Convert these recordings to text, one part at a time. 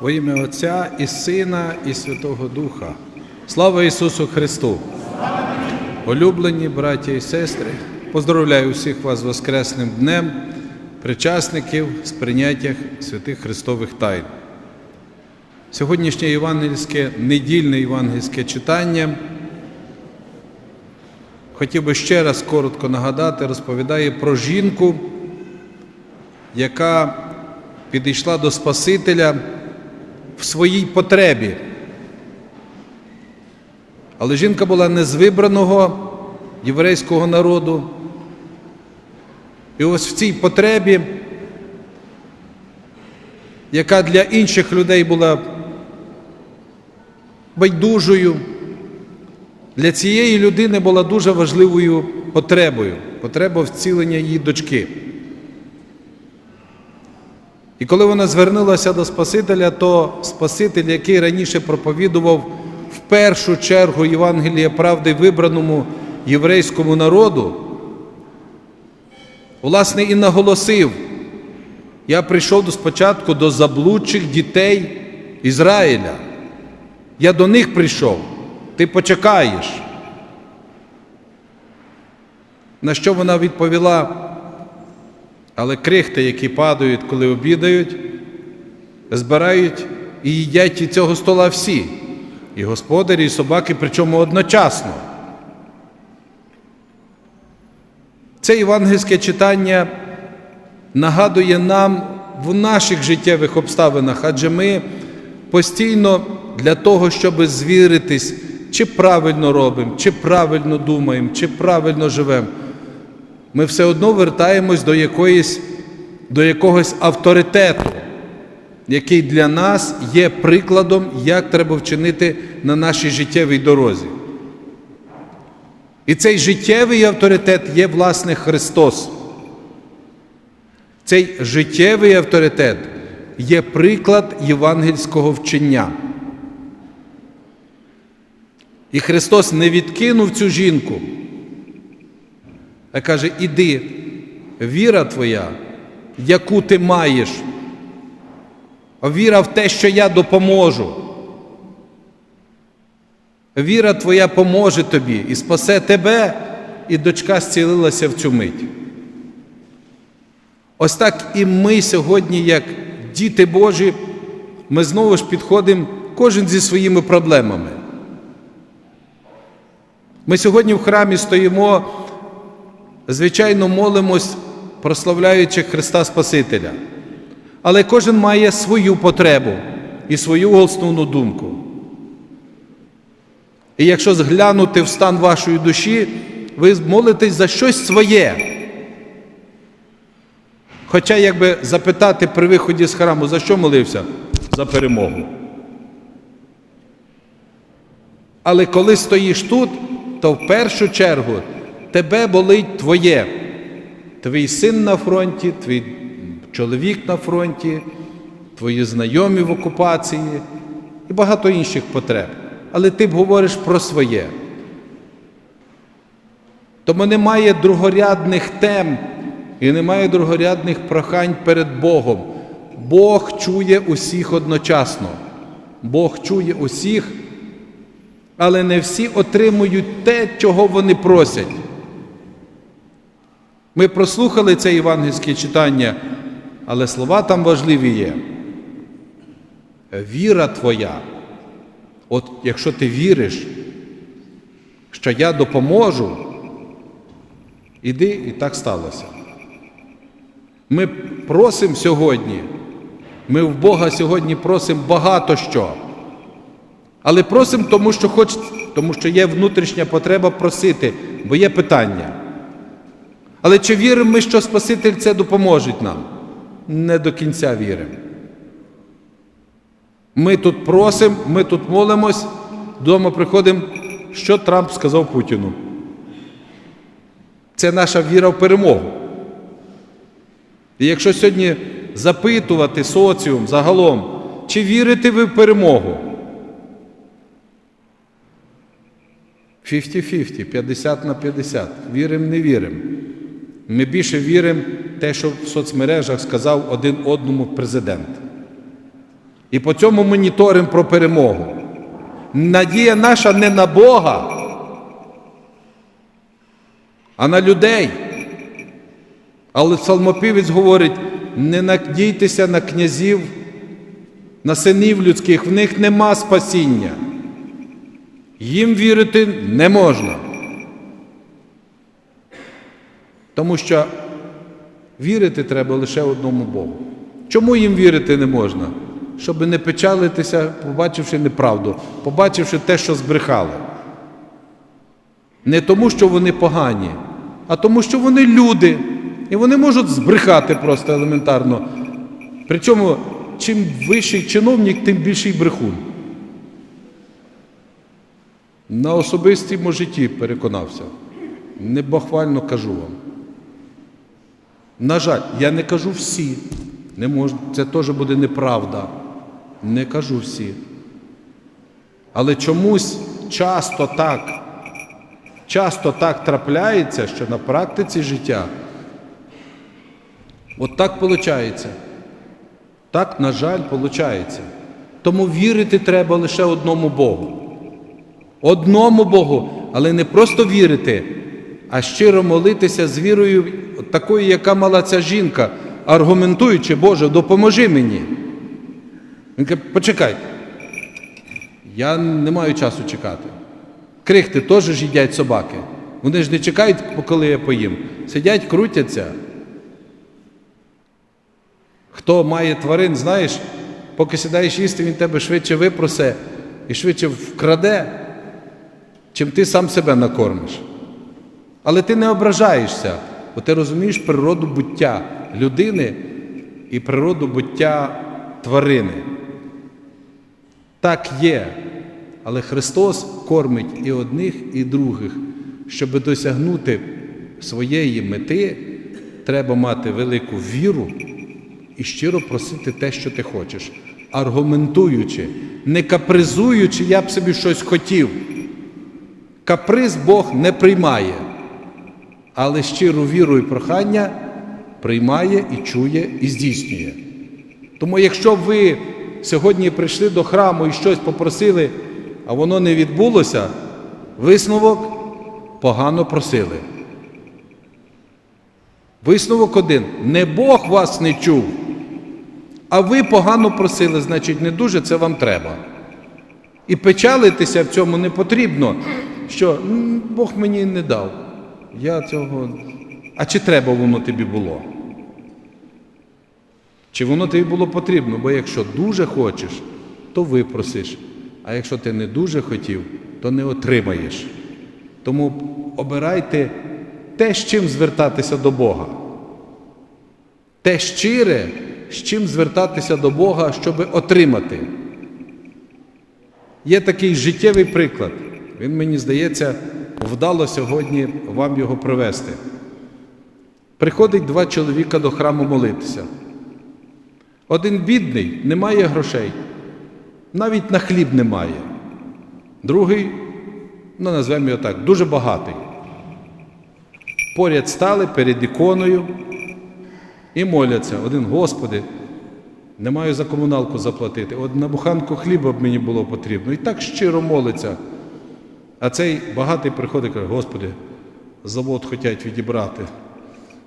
Во ім'я Отця і Сина, і Святого Духа. Слава Ісусу Христу! Улюблені браття і сестри, поздравляю всіх вас з Воскресним днем, причасників з прийняття святих Христових тайн. Сьогоднішнє євангельське, недільне євангельське читання. Хотів би ще раз коротко нагадати, розповідає про жінку, яка підійшла до Спасителя в своїй потребі. Але жінка була не з вибраного єврейського народу. І ось в цій потребі, яка для інших людей була байдужою, для цієї людини була дуже важливою потребою потреба вцілення її дочки. І коли вона звернулася до Спасителя, то Спаситель, який раніше проповідував в першу чергу Євангелія правди вибраному єврейському народу, власне, і наголосив, я прийшов спочатку до заблудших дітей Ізраїля. Я до них прийшов, ти почекаєш. На що вона відповіла? Але крихти, які падають, коли обідають, збирають і їдять від цього стола всі, і господарі, і собаки, причому одночасно. Це євангельське читання нагадує нам в наших життєвих обставинах, адже ми постійно для того, щоб звіритись, чи правильно робимо, чи правильно думаємо, чи правильно живемо, ми все одно вертаємось до, якоїсь, до якогось авторитету, який для нас є прикладом, як треба вчинити на нашій життєвій дорозі. І цей життєвий авторитет є, власне, Христос. Цей життєвий авторитет є приклад євангельського вчення. І Христос не відкинув цю жінку, а каже: іди, віра твоя, яку ти маєш, віра в те, що я допоможу. Віра твоя поможе тобі і спасе тебе, і дочка зцілилася в цю мить. Ось так і ми сьогодні, як діти Божі, ми знову ж підходимо кожен зі своїми проблемами. Ми сьогодні в храмі стоїмо, звичайно, молимось, прославляючи Христа Спасителя. Але кожен має свою потребу і свою основну думку. І якщо зглянути в стан вашої душі, ви молитесь за щось своє. Хоча, якби запитати при виході з храму, за що молився? За перемогу. Але коли стоїш тут, то в першу чергу тебе болить твоє. Твій син на фронті, твій чоловік на фронті, твої знайомі в окупації і багато інших потреб. Але ти б говориш про своє. Тому немає другорядних тем і немає другорядних прохань перед Богом. Бог чує усіх одночасно. Бог чує усіх, але не всі отримують те, чого вони просять. Ми прослухали це євангельське читання, але слова там важливі є. Віра твоя. От якщо ти віриш, що я допоможу, іди і так сталося. Ми просимо сьогодні, ми в Бога сьогодні просимо багато що. Але просимо, тому що хоч, тому що є внутрішня потреба просити, бо є питання. Але чи віримо ми, що Спаситель це допоможе нам? Не до кінця віримо. Ми тут просимо, ми тут молимось, вдома приходимо, що Трамп сказав Путіну. Це наша віра в перемогу. І якщо сьогодні запитувати соціум загалом, чи вірите ви в перемогу? 50-50, 50 на 50. Віримо, не віримо. Ми більше віримо в те, що в соцмережах сказав один одному президент. І по цьому моніторимо про перемогу. Надія наша не на Бога, а на людей. Але псалмопівець говорить: не надійтеся на князів, на синів людських, в них нема спасіння. Їм вірити не можна. Тому що вірити треба лише одному Богу. Чому їм вірити не можна? Щоб не печалитися, побачивши неправду, побачивши те, що збрехали. Не тому, що вони погані, а тому, що вони люди. І вони можуть збрехати просто елементарно. Причому, чим вищий чиновник, тим більший брехун. На особистому житті переконався. Не бахвально кажу вам. На жаль, я не кажу всі. Не можна. Це теж буде неправда. Не кажу всі. Але чомусь часто так, часто так трапляється, що на практиці життя от так виходить. Так, на жаль, виходить. Тому вірити треба лише одному Богу. Одному Богу, але не просто вірити, а щиро молитися з вірою такою, яка мала ця жінка, аргументуючи, Боже, допоможи мені. Він каже, почекай, я не маю часу чекати. Крихти теж їдять собаки. Вони ж не чекають, коли я поїм. Сидять, крутяться. Хто має тварин, знаєш, поки сідаєш їсти, він тебе швидше випросе і швидше вкраде, чим ти сам себе накормиш. Але ти не ображаєшся, бо ти розумієш природу буття людини і природу буття тварини. Так є, але Христос кормить і одних, і других. Щоб досягнути своєї мети, треба мати велику віру і щиро просити те, що ти хочеш, аргументуючи, не капризуючи, я б собі щось хотів. Каприз Бог не приймає, але щиру віру і прохання приймає і чує, і здійснює. Тому, якщо ви сьогодні прийшли до храму і щось попросили, а воно не відбулося, висновок погано просили. Висновок один. Не Бог вас не чув, а ви погано просили, значить, не дуже це вам треба. І печалитися в цьому не потрібно, що Бог мені не дав. Я цього. А чи треба воно тобі було? Чи воно тобі було потрібно? Бо якщо дуже хочеш, то випросиш. А якщо ти не дуже хотів, то не отримаєш. Тому обирайте те, з чим звертатися до Бога. Те щире, з чим звертатися до Бога, щоб отримати. Є такий життєвий приклад. Він, мені здається, вдало сьогодні вам його привести. Приходить два чоловіка до храму молитися. Один бідний, не має грошей, навіть на хліб не має. Другий, ну назвемо його так, дуже багатий. Поряд стали перед іконою і моляться. Один, Господи, не маю за комуналку заплатити. От на буханку хліба б мені було потрібно. І так щиро молиться. А цей багатий приходить і каже, Господи, завод хочуть відібрати.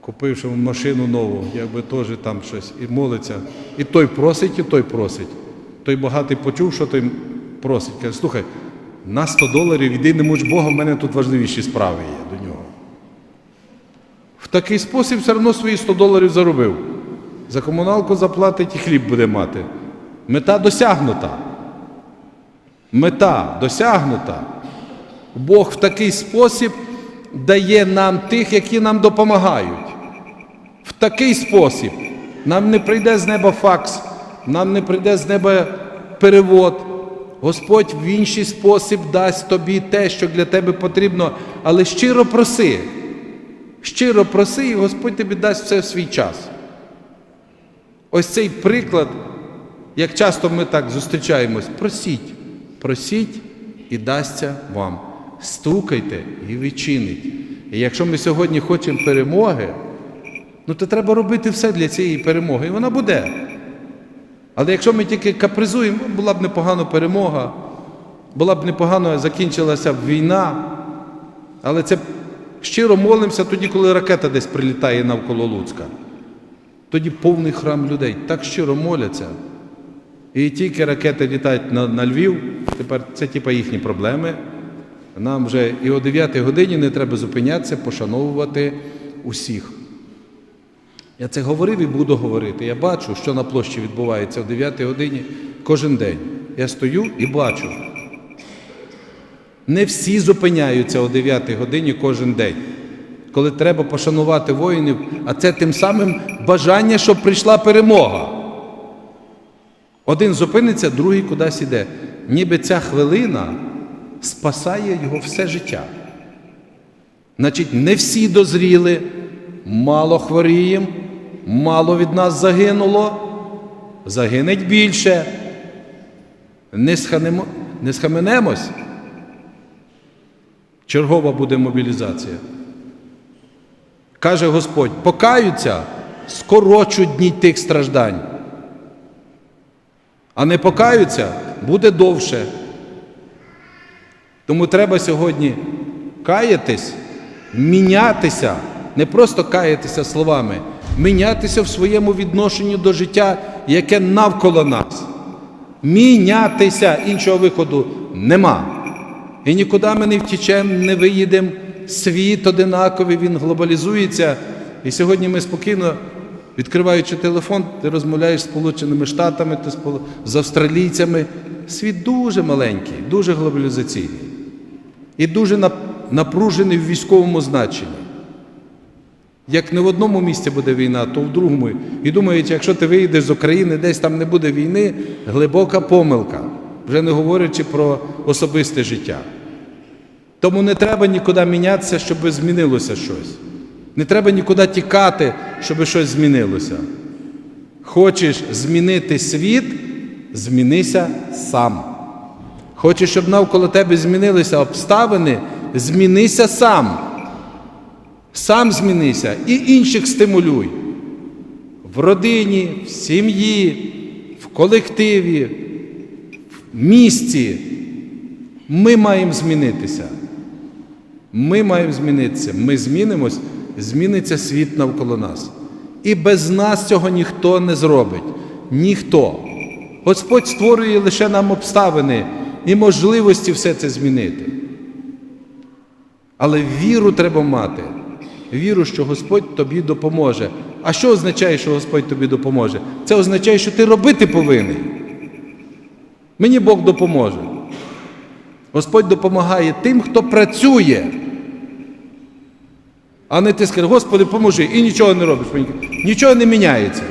Купивши машину нову, якби теж там щось, і молиться. І той просить, і той просить. Той багатий почув, що той просить. Каже, слухай, на 100 доларів іди не муч Бога, в мене тут важливіші справи є до нього. В такий спосіб все одно свої 100 доларів заробив. За комуналку заплатить і хліб буде мати. Мета досягнута. Мета досягнута. Бог в такий спосіб дає нам тих, які нам допомагають. В такий спосіб. Нам не прийде з неба факс, нам не прийде з неба перевод. Господь в інший спосіб дасть тобі те, що для тебе потрібно, але щиро проси. Щиро проси, і Господь тобі дасть все в свій час. Ось цей приклад, як часто ми так зустрічаємось, просіть, просіть і дасться вам. Стукайте і відчинить. І якщо ми сьогодні хочемо перемоги, ну то треба робити все для цієї перемоги, і вона буде. Але якщо ми тільки капризуємо, була б непогана перемога, була б непогано закінчилася б війна. Але це щиро молимося тоді, коли ракета десь прилітає навколо Луцька. Тоді повний храм людей так щиро моляться. І тільки ракети літають на, на Львів, тепер це типа їхні проблеми. Нам вже і о 9 годині не треба зупинятися, пошановувати усіх. Я це говорив і буду говорити. Я бачу, що на площі відбувається о 9 годині кожен день. Я стою і бачу. Не всі зупиняються о 9 годині кожен день, коли треба пошанувати воїнів, а це тим самим бажання, щоб прийшла перемога. Один зупиниться, другий кудись іде. Ніби ця хвилина спасає його все життя. Значить, не всі дозріли, мало хворіємо, мало від нас загинуло, загинеть більше. Не, сханемо, не схаменемось. Чергова буде мобілізація. Каже Господь, покаються, скорочуть дні тих страждань. А не покаються, буде довше. Тому треба сьогодні каятись, мінятися, не просто каятися словами, мінятися в своєму відношенні до життя, яке навколо нас. Мінятися, іншого виходу нема. І нікуди ми не втічемо, не виїдемо. Світ одинаковий, він глобалізується. І сьогодні ми спокійно, відкриваючи телефон, ти розмовляєш з Сполученими Штатами, ти з австралійцями. Світ дуже маленький, дуже глобалізаційний і дуже напружений в військовому значенні. Як не в одному місці буде війна, то в другому. І думають, якщо ти виїдеш з України, десь там не буде війни, глибока помилка, вже не говорячи про особисте життя. Тому не треба нікуди мінятися, щоб змінилося щось. Не треба нікуди тікати, щоб щось змінилося. Хочеш змінити світ, змінися сам. Хочеш, щоб навколо тебе змінилися обставини, змінися сам. Сам змінися і інших стимулюй. В родині, в сім'ї, в колективі, в місті. Ми маємо змінитися. Ми маємо змінитися. Ми змінимось, зміниться світ навколо нас. І без нас цього ніхто не зробить. Ніхто. Господь створює лише нам обставини і можливості все це змінити. Але віру треба мати. Віру, що Господь тобі допоможе. А що означає, що Господь тобі допоможе? Це означає, що ти робити повинен. Мені Бог допоможе. Господь допомагає тим, хто працює. А не ти скажеш, Господи, поможи, і нічого не робиш. Нічого не міняється.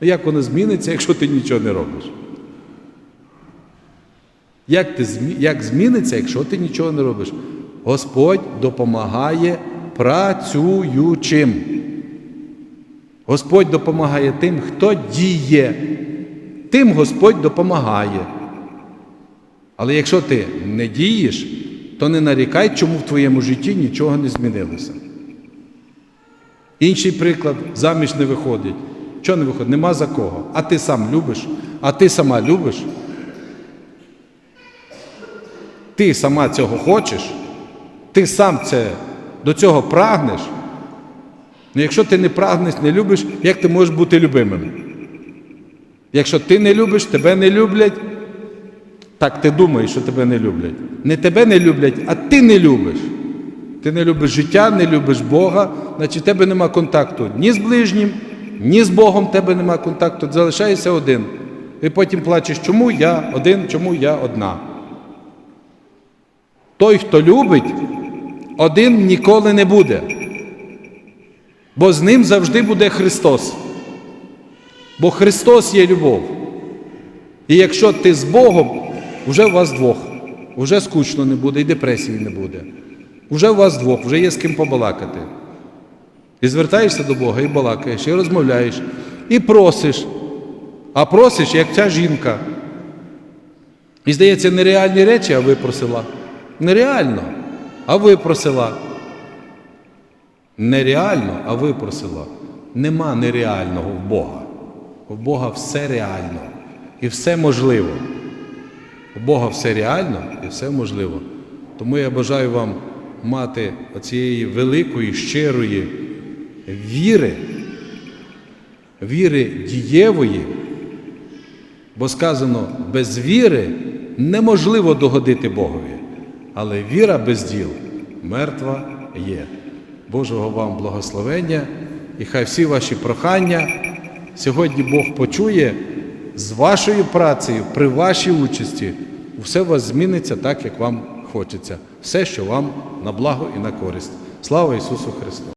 Як воно зміниться, якщо ти нічого не робиш? Як, ти, як зміниться, якщо ти нічого не робиш? Господь допомагає працюючим. Господь допомагає тим, хто діє. Тим Господь допомагає. Але якщо ти не дієш, то не нарікай, чому в твоєму житті нічого не змінилося. Інший приклад, заміж не виходить. Чого не виходить? Нема за кого. А ти сам любиш, а ти сама любиш. Ти сама цього хочеш, ти сам це, до цього прагнеш. Ну, якщо ти не прагнеш, не любиш, як ти можеш бути любимим? Якщо ти не любиш, тебе не люблять, так ти думаєш, що тебе не люблять. Не тебе не люблять, а ти не любиш. Ти не любиш життя, не любиш Бога, значить тебе нема контакту ні з ближнім, ні з Богом тебе нема контакту, залишаєшся один. І потім плачеш, чому я один, чому я одна. Той, хто любить, один ніколи не буде. Бо з ним завжди буде Христос. Бо Христос є любов. І якщо ти з Богом, вже у вас двох, вже скучно не буде і депресії не буде. Вже у вас двох, вже є з ким побалакати. І звертаєшся до Бога, і балакаєш, і розмовляєш, і просиш. А просиш, як ця жінка. І здається, нереальні речі, а випросила. Нереально, а випросила. Нереально, а випросила. Нема нереального в Бога. У Бога все реально і все можливо. У Бога все реально і все можливо. Тому я бажаю вам мати оцієї великої, щирої віри, віри дієвої, бо сказано, без віри неможливо догодити Богові, але віра без діл мертва є. Божого вам благословення, і хай всі ваші прохання сьогодні Бог почує з вашою працею, при вашій участі. Все у вас зміниться так, як вам хочеться. Все, що вам на благо і на користь. Слава Ісусу Христу!